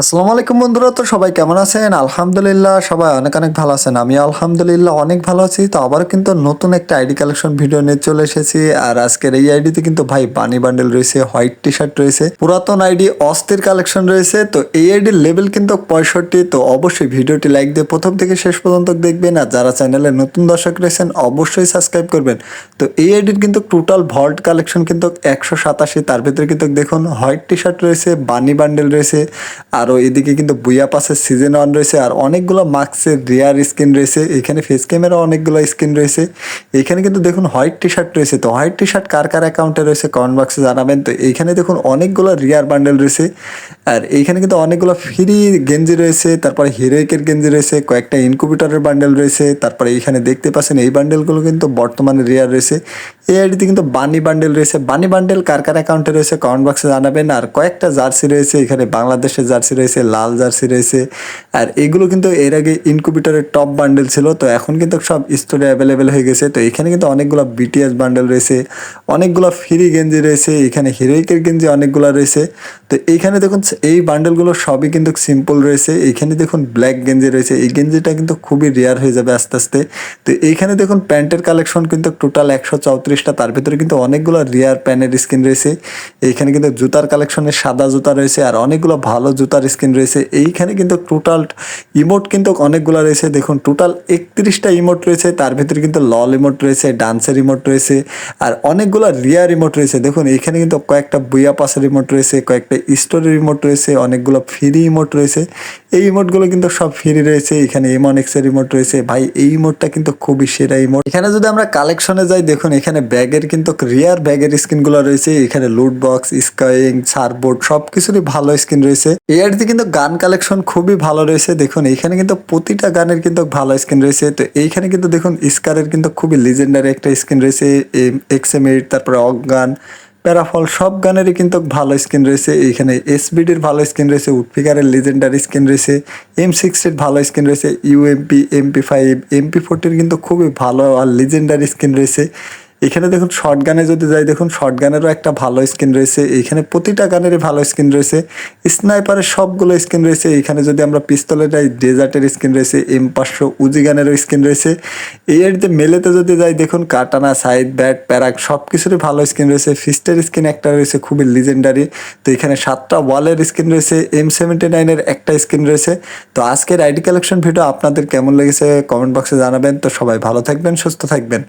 আসসালামু আলাইকুম বন্ধুরা, তো সবাই কেমন আছেন? আলহামদুলিল্লাহ সবাই অনেক অনেক ভালো আছেন। আমি আলহামদুলিল্লাহ অনেক ভালো আছি। তো আবার কিন্তু নতুন একটা আইডি কালেকশন ভিডিও নিয়ে চলে এসেছি। আর আজকের এই আইডিতে কিন্তু ভাই বানি বান্ডেল রয়েছে, হোয়াইট টি শার্ট রয়েছে, পুরাতন আইডি, অস্থির কালেকশন রয়েছে। তো এই আইডির লেভেল কিন্তু পঁয়ষট্টি। তো অবশ্যই ভিডিওটি লাইক দিয়ে প্রথম থেকে শেষ পর্যন্ত দেখবেন। আর যারা চ্যানেলে নতুন দর্শক রয়েছেন, অবশ্যই সাবস্ক্রাইব করবেন। তো এই আইডির কিন্তু টোটাল ভল্ট কালেকশন কিন্তু একশো সাতাশি। তার ভিতরে কিন্তু দেখুন, হোয়াইট টি শার্ট রয়েছে বানি বান্ডেল রয়েছে। আরও এদিকে কিন্তু বুয়া পাসের সিজন ওয়ান রয়েছে আর অনেকগুলো মার্কসের রিয়ার স্কিন রয়েছে, এখানে ফেস ক্যামেরা অনেকগুলো স্কিন রয়েছে। এখানে কিন্তু দেখুন হোয়াইট টি শার্ট রয়েছে। তো হোয়াইট টি শার্ট কার কার অ্যাকাউন্টে রয়েছে কমেন্ট বক্সে জানাবেন। তো এইখানে দেখুন অনেকগুলো রিয়ার বান্ডেল রয়েছে। আর এইখানে কিন্তু অনেকগুলো ফ্রি গেঞ্জি রয়েছে, তারপরে হিরোইকের গেঞ্জি রয়েছে, কয়েকটা ইনকুবিটারের বান্ডেল রয়েছে, তারপরে এইখানে দেখতে পাচ্ছেন এই বান্ডেলগুলো কিন্তু বর্তমানে রিয়ার রয়েছে। এই আইডিতে কিন্তু বানি বান্ডেল রয়েছে। বানি বান্ডেল কার কার অ্যাকাউন্টে রয়েছে কমেন্ট বক্সে জানাবেন। আর কয়েকটা জার্সি রয়েছে, এখানে বাংলাদেশের জার্সি রয়েছে, লাল জার্সি রয়েছে। আর এগুলো কিন্তু এর আগে ইনকুবিটারের টপ বান্ডেল ছিল, তো এখন কিন্তু সব স্টোরে অ্যাভেলেবেল হয়ে গেছে। তো এখানে কিন্তু অনেকগুলো বিটিএস বান্ডেল রয়েছে, অনেকগুলো ফ্রি গেঞ্জি রয়েছে, এখানে হিরোইকের গেঞ্জি অনেকগুলো রয়েছে। তো এইখানে দেখুন, এই বান্ডেলগুলো সবই কিন্তু সিম্পল রয়েছে। এইখানে দেখুন ব্ল্যাক গেঞ্জি রয়েছে, এই গেঞ্জিটা কিন্তু খুবই রেয়ার হয়ে যাবে আস্তে আস্তে। তো এইখানে দেখুন প্যান্টের কালেকশন কিন্তু টোটাল একশো চৌত্রিশটা, তার ভিতরে কিন্তু অনেকগুলো রেয়ার প্যানের স্কিন রয়েছে। এইখানে কিন্তু জুতার কালেকশনে সাদা জুতা রয়েছে, আর অনেকগুলো ভালো জুতার স্কিন রয়েছে। এইখানে কিন্তু টোটাল ইমোট কিন্তু অনেকগুলো রয়েছে। দেখুন টোটাল একত্রিশটা ইমোট রয়েছে। তার ভিতরে কিন্তু লল ইমোট রয়েছে ডান্সের ইমোট রয়েছে, আর অনেকগুলো রিয়ার রিমোট রয়েছে। দেখুন, এইখানে কিন্তু কয়েকটা বুয়া পাসের রিমোট রয়েছে, কয়েকটা স্টোরের রিমোট রয়েছে, অনেকগুলো ফ্রি ইমোট রয়েছে। এই ইমোটগুলো কিন্তু সব ফ্রি রয়েছে। এখানে এমন এক্সের ইমোট রয়েছে। ভাই, এই ইমোটটা কিন্তু খুবই সেরা ইমোট এখানে যদি আমরা কালেকশনে যাই, দেখুন, এখানে ব্যাগের কিন্তু রিয়ার ব্যাগের স্কিনগুলো রয়েছে। এখানে লুট বক্স স্কাইং সারবোর্ড সব কিছুরই ভালো স্কিন রয়েছে। আইডিতে কিন্তু গান কালেকশন খুবই ভালো রয়েছে। দেখুন, এইখানে কিন্তু প্রতিটা গানের কিন্তু ভালো স্ক্রিন রয়েছে। তো এইখানে কিন্তু দেখুন স্কারের কিন্তু খুবই লিজেন্ডারি একটা স্ক্রিন রয়েছে। এক্সএম এইট তারপরে অজ্ঞান প্যারাফল সব গানেরই কিন্তু ভালো স্ক্রিন রয়েছে। এইখানে এসবিডির ভালো স্কিন রয়েছে উডপিকারের লিজেন্ডারি স্কিন রয়েছে এম সিক্সটির ভালো স্কিন রয়েছে ইউএমপি এমপি ফাইভ এমপি ফোরটির কিন্তু খুবই ভালো আর লিজেন্ডারি স্ক্রিন রয়েছে। এখানে দেখুন শর্ট গানে যদি যাই, দেখুন শর্ট গানেরও একটা ভালো স্কিন রয়েছে। এখানে প্রতিটা গানেরই ভালো স্কিন রয়েছে। স্নাইপারের সবগুলো স্কিন রয়েছে। এখানে যদি আমরা পিস্তলের যাই ডেজার্টের স্কিন রয়েছে। এম পাঁচশো উজি গানেরও স্কিন রয়েছে। এই যে মেলেতে যদি যাই, দেখুন কাটানা সাইড ব্যাট প্যারাক সব কিছুরই ভালো স্কিন রয়েছে। ফিস্টের স্কিন একটা রয়েছে, খুবই লিজেন্ডারি তো এখানে সাতটা ওয়ালের স্কিন রয়েছে। এম সেভেন্টি নাইনের একটা স্কিন রয়েছে। তো আজকের আইডি কালেকশন ভিডিও আপনাদের কেমন লেগেছে? কমেন্ট বক্সে জানাবেন। তো সবাই ভালো থাকবেন, সুস্থ থাকবেন।